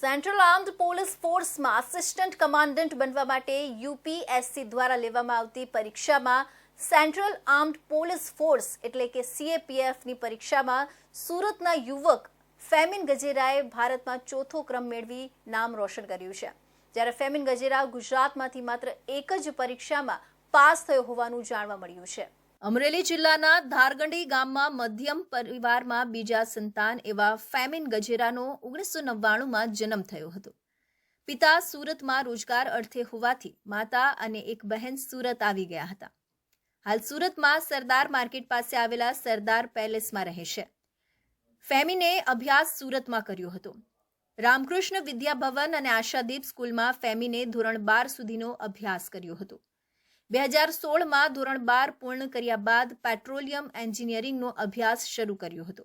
Central armed police ફોર્સમાં assistant commandant બનવા માટે યુપીએસસી દ્વારા લેવામાં આવતી પરીક્ષામાં સેન્ટ્રલ આર્મ્ડ પોલીસ ફોર્સ એટલે કે સીએપીએફની પરીક્ષામાં સુરતના યુવક ફેમિન ગજેરાએ ભારતમાં ચોથો ક્રમ મેળવી નામ રોશન કર્યું છે. જ્યારે ફેમિન ગજેરા ગુજરાતમાંથી માત્ર એક જ પરીક્ષામાં પાસ થયો હોવાનું જાણવા મળ્યું છે. અમરેલી જિલ્લાના ધારગંડી ગામમાં મધ્યમ પરિવારમાં બીજા સંતાન એવા ફેમિન ગજેરાનો ઓગણીસો નવ્વાણુંમાં જન્મ થયો હતો. પિતા સુરતમાં રોજગાર અર્થે હોવાથી માતા અને એક બહેન સુરત આવી ગયા હતા. હાલ સુરતમાં સરદાર માર્કેટ પાસે આવેલા સરદાર પેલેસમાં રહે છે. ફેમિને અભ્યાસ સુરતમાં કર્યો હતો. રામકૃષ્ણ વિદ્યાભવન અને આશાદીપ સ્કૂલમાં ફેમિને ધોરણ બાર સુધીનો અભ્યાસ કર્યો હતો. બે હજાર સોળમાં ધોરણ બાર પૂર્ણ કર્યા બાદ પેટ્રોલિયમ એન્જિનિયરિંગનો અભ્યાસ શરૂ કર્યો હતો.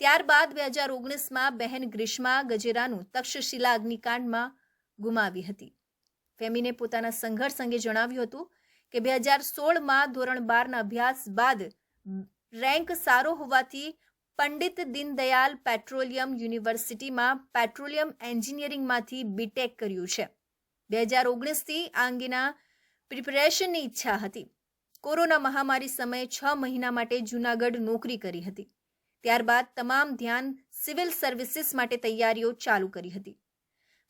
ત્યારબાદ બે હજાર ઓગણીસમાં બહેન ગ્રીષ્મા ગજેરાનું તક્ષશિલા અગ્નિકાંડમાં ગુમાવી હતી. ફેમિને પોતાના સંઘર્ષ અંગે જણાવ્યું હતું કે બે હજાર સોળમાં ધોરણ બારના અભ્યાસ બાદ રેન્ક સારો હોવાથી પંડિત દીનદયાલ પેટ્રોલિયમ યુનિવર્સિટીમાં પેટ્રોલિયમ એન્જિનિયરિંગમાંથી બીટેક કર્યું છે. બે હજાર ઓગણીસથી આ અંગેના પ્રિપરેશનની ઈચ્છા હતી. કોરોના મહામારી સમયે છ મહિના માટે જૂનાગઢ નોકરી કરી હતી. ત્યારબાદ તમામ ધ્યાન સિવિલ સર્વિસીસ માટે તૈયારીઓ ચાલુ કરી હતી.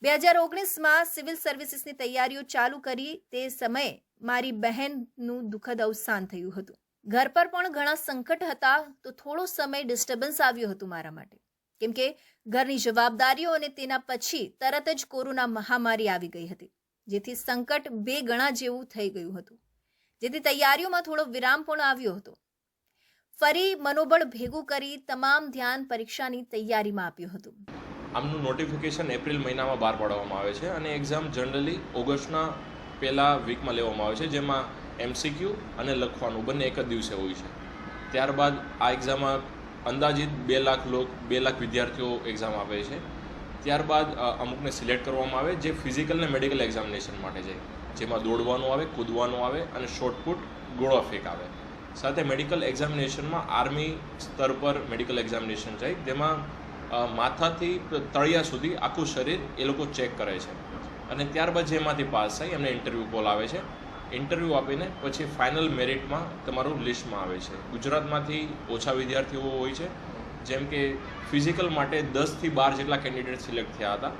બે હજાર ઓગણીસમાં સિવિલ સર્વિસીસની તૈયારીઓ ચાલુ કરી તે સમયે મારી બહેનનું દુઃખદ અવસાન થયું હતું. ઘર પર પણ ઘણા સંકટ હતા તો થોડો સમય ડિસ્ટર્બન્સ આવ્યું હતું મારા માટે. કેમ કે ઘરની જવાબદારીઓ અને તેના પછી તરત જ કોરોના મહામારી આવી ગઈ હતી. જેથી સંકટ બે ગણા જેવું થઈ ગયું હતું. જેથી તૈયારીઓમાં થોડો વિરામ પણ આવ્યો હતો. ફરી મનોબળ ભેગું કરી તમામ ધ્યાન પરીક્ષાની તૈયારીમાં આપ્યું હતું. આમનું નોટિફિકેશન એપ્રિલ મહિનામાં બહાર પાડવામાં આવે છે અને એક્ઝામ જનરલી ઓગસ્ટના પહેલા વીકમાં લેવામાં આવે છે, જેમાં એમસીક્યુ અને લખવાનું બંને એક જ દિવસે હોય છે. ત્યારબાદ આ એક્ઝામમાં અંદાજિત બે લાખ લોક, બે લાખ વિદ્યાર્થીઓ એક્ઝામ આપે છે. ત્યારબાદ અમુકને સિલેક્ટ કરવામાં આવે જે ફિઝિકલ ને મેડિકલ એક્ઝામિનેશન માટે જાય. જેમાં દોડવાનું આવે, કૂદવાનું આવે અને શોર્ટપુટ ગોળો ફેંક આવે. સાથે મેડિકલ એક્ઝામિનેશનમાં આર્મી સ્તર પર મેડિકલ એક્ઝામિનેશન જાય. જેમાં માથાથી તળિયા સુધી આખું શરીર એ લોકો ચેક કરે છે. અને ત્યારબાદ જેમાંથી પાસ થાય, એમને ઇન્ટરવ્યૂ કોલ આવે છે. ઇન્ટરવ્યૂ આપીને પછી ફાઇનલ મેરિટમાં તમારું લિસ્ટમાં આવે છે. ગુજરાતમાંથી ઓછા વિદ્યાર્થીઓ હોય છે. જેમ કે ફિઝિકલ માટે દસથી બાર જેટલા કેન્ડિડેટ સિલેક્ટ થયા હતા.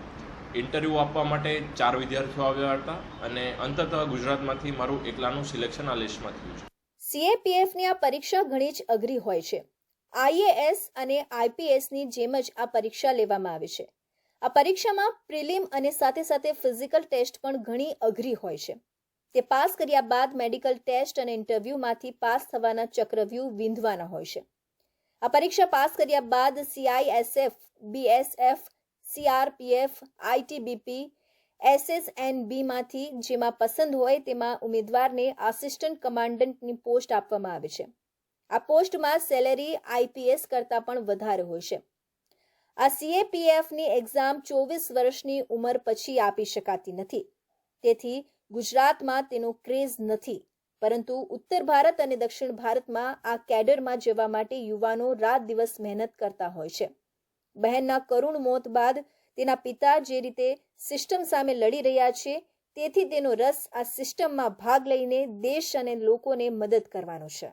ઇન્ટરવ્યૂ આપવા માટે ચાર વિદ્યાર્થીઓ આવ્યા હતા અને અંતતઃ ગુજરાતમાંથી મારું એકલાનું સિલેક્શન આ લિસ્ટમાં થયું છે. સીએપીએફની આ પરીક્ષા ઘણી જ અઘરી હોય છે. આઈએએસ અને આઈપીએસની જેમ જ આ પરીક્ષા લેવામાં આવે છે. આ પરીક્ષામાં પ્રિલિમ અને સાથે સાથે ફિઝિકલ ટેસ્ટ પણ ઘણી અઘરી હોય છે. તે પાસ કર્યા બાદ મેડિકલ ટેસ્ટ અને ઇન્ટરવ્યૂમાંથી પાસ થવાના ચક્રવ્યૂહ વિંધવાના હોય છે. આ પરીક્ષા પાસ કર્યા બાદ સીઆઈએસએફ બીએસએફ સીઆરપીએફ આઈટીબીપી એસએસએનબીમાંથી જેમાં પસંદ હોય તેમાં ઉમેદવારને આસિસ્ટન્ટ કમાન્ડન્ટની પોસ્ટ આપવામાં આવે છે. આ પોસ્ટમાં સેલેરી આઈપીએસ કરતાં પણ વધારે હોય છે. આ સીએપીએફની એક્ઝામ ચોવીસ વર્ષની ઉંમર પછી આપી શકાતી નથી. તેથી ગુજરાતમાં તેનો ક્રેઝ નથી. પરંતુ ઉત્તર ભારત અને દક્ષિણ ભારતમાં આ કેડરમાં જવા માટે યુવાનો રાત દિવસ મહેનત કરતા હોય છે. બહેનના કરુણ મોત બાદ તેના પિતા જે રીતે સિસ્ટમ સામે લડી રહ્યા છે, તેથી તેનો રસ આ સિસ્ટમમાં ભાગ લઈને દેશ અને લોકોને મદદ કરવાનો છે.